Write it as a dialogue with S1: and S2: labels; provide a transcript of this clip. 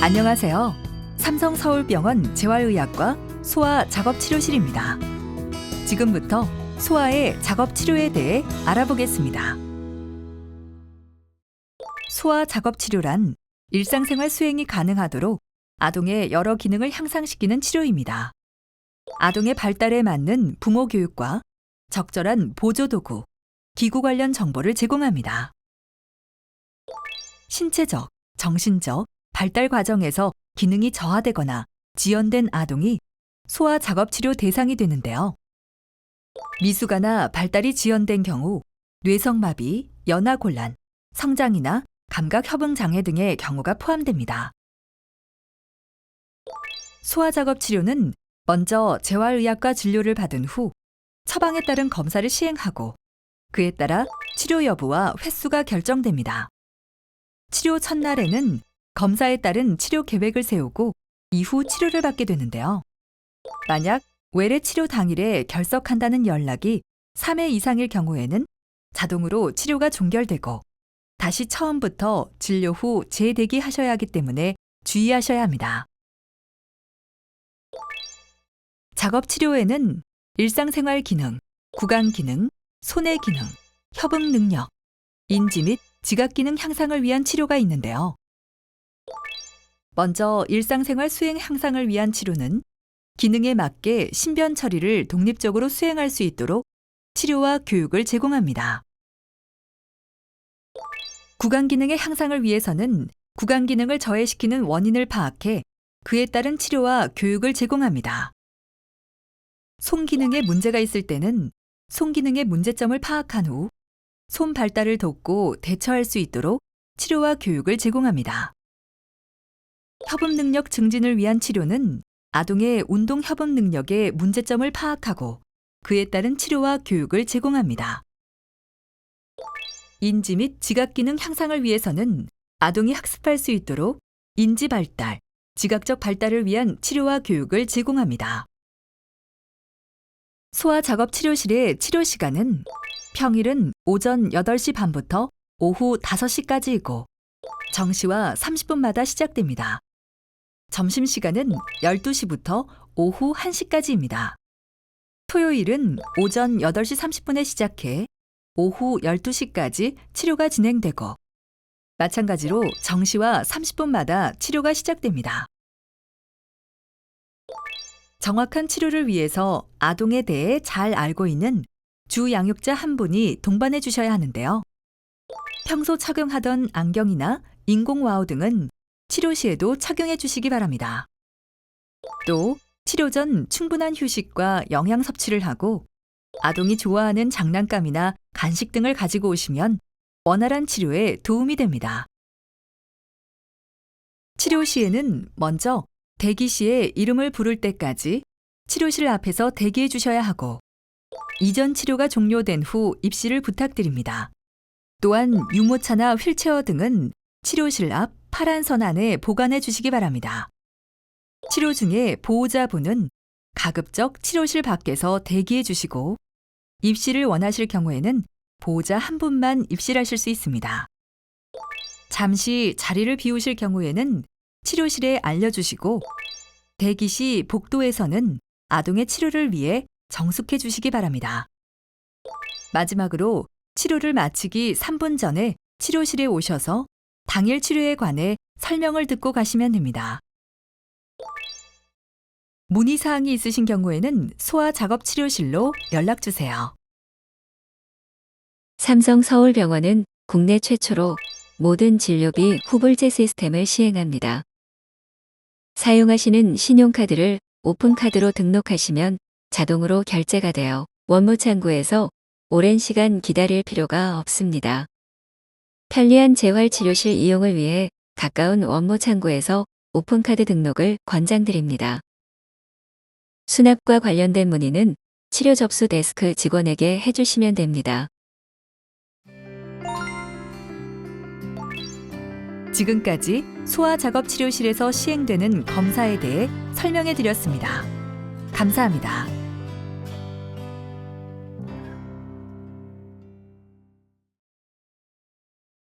S1: 안녕하세요. 삼성 서울병원 재활의학과 소아 작업치료실입니다. 지금부터 소아의 작업치료에 대해 알아보겠습니다. 소아 작업치료란 일상생활 수행이 가능하도록 아동의 여러 기능을 향상시키는 치료입니다. 아동의 발달에 맞는 부모 교육과 적절한 보조도구, 기구 관련 정보를 제공합니다. 신체적, 정신적, 발달 과정에서 기능이 저하되거나 지연된 아동이 소아 작업 치료 대상이 되는데요. 미숙아나 발달이 지연된 경우 뇌성마비, 연하곤란, 성장이나 감각 협응 장애 등의 경우가 포함됩니다. 소아 작업 치료는 먼저 재활의학과 진료를 받은 후 처방에 따른 검사를 시행하고 그에 따라 치료 여부와 횟수가 결정됩니다. 치료 첫날에는 검사에 따른 치료 계획을 세우고 이후 치료를 받게 되는데요. 만약 외래 치료 당일에 결석한다는 연락이 3회 이상일 경우에는 자동으로 치료가 종결되고 다시 처음부터 진료 후 재대기하셔야 하기 때문에 주의하셔야 합니다. 작업 치료에는 일상생활 기능, 구강 기능, 손의 기능, 협응 능력, 인지 및 지각 기능 향상을 위한 치료가 있는데요. 먼저 일상생활 수행 향상을 위한 치료는 기능에 맞게 신변 처리를 독립적으로 수행할 수 있도록 치료와 교육을 제공합니다. 구강 기능의 향상을 위해서는 구강 기능을 저해시키는 원인을 파악해 그에 따른 치료와 교육을 제공합니다. 손 기능에 문제가 있을 때는 손 기능의 문제점을 파악한 후 손 발달을 돕고 대처할 수 있도록 치료와 교육을 제공합니다. 협업 능력 증진을 위한 치료는 아동의 운동 협업 능력의 문제점을 파악하고 그에 따른 치료와 교육을 제공합니다. 인지 및 지각 기능 향상을 위해서는 아동이 학습할 수 있도록 인지 발달, 지각적 발달을 위한 치료와 교육을 제공합니다. 소아 작업 치료실의 치료 시간은 평일은 오전 8시 반부터 오후 5시까지이고 정시와 30분마다 시작됩니다. 점심시간은 12시부터 오후 1시까지입니다. 토요일은 오전 8시 30분에 시작해 오후 12시까지 치료가 진행되고 마찬가지로 정시와 30분마다 치료가 시작됩니다. 정확한 치료를 위해서 아동에 대해 잘 알고 있는 주 양육자 한 분이 동반해 주셔야 하는데요. 평소 착용하던 안경이나 인공 와우 등은 치료 시에도 착용해 주시기 바랍니다. 또 치료 전 충분한 휴식과 영양 섭취를 하고 아동이 좋아하는 장난감이나 간식 등을 가지고 오시면 원활한 치료에 도움이 됩니다. 치료 시에는 먼저 대기 시에 이름을 부를 때까지 치료실 앞에서 대기해 주셔야 하고 이전 치료가 종료된 후 입시를 부탁드립니다. 또한 유모차나 휠체어 등은 치료실 앞 파란 선 안에 보관해 주시기 바랍니다. 치료 중에 보호자분은 가급적 치료실 밖에서 대기해 주시고 입시를 원하실 경우에는 보호자 한 분만 입실하실 수 있습니다. 잠시 자리를 비우실 경우에는 치료실에 알려주시고 대기 시 복도에서는 아동의 치료를 위해 정숙해 주시기 바랍니다. 마지막으로 치료를 마치기 3분 전에 치료실에 오셔서 당일 치료에 관해 설명을 듣고 가시면 됩니다. 문의 사항이 있으신 경우에는 소아 작업 치료실로 연락 주세요.
S2: 삼성 서울병원은 국내 최초로 모든 진료비 후불제 시스템을 시행합니다. 사용하시는 신용카드를 오픈카드로 등록하시면 자동으로 결제가 되어 원무 창구에서 오랜 시간 기다릴 필요가 없습니다. 편리한 재활치료실 이용을 위해 가까운 원무창구에서 오픈카드 등록을 권장드립니다. 수납과 관련된 문의는 치료 접수 데스크 직원에게 해주시면 됩니다.
S1: 지금까지 소아 작업 치료실에서 시행되는 검사에 대해 설명해 드렸습니다. 감사합니다.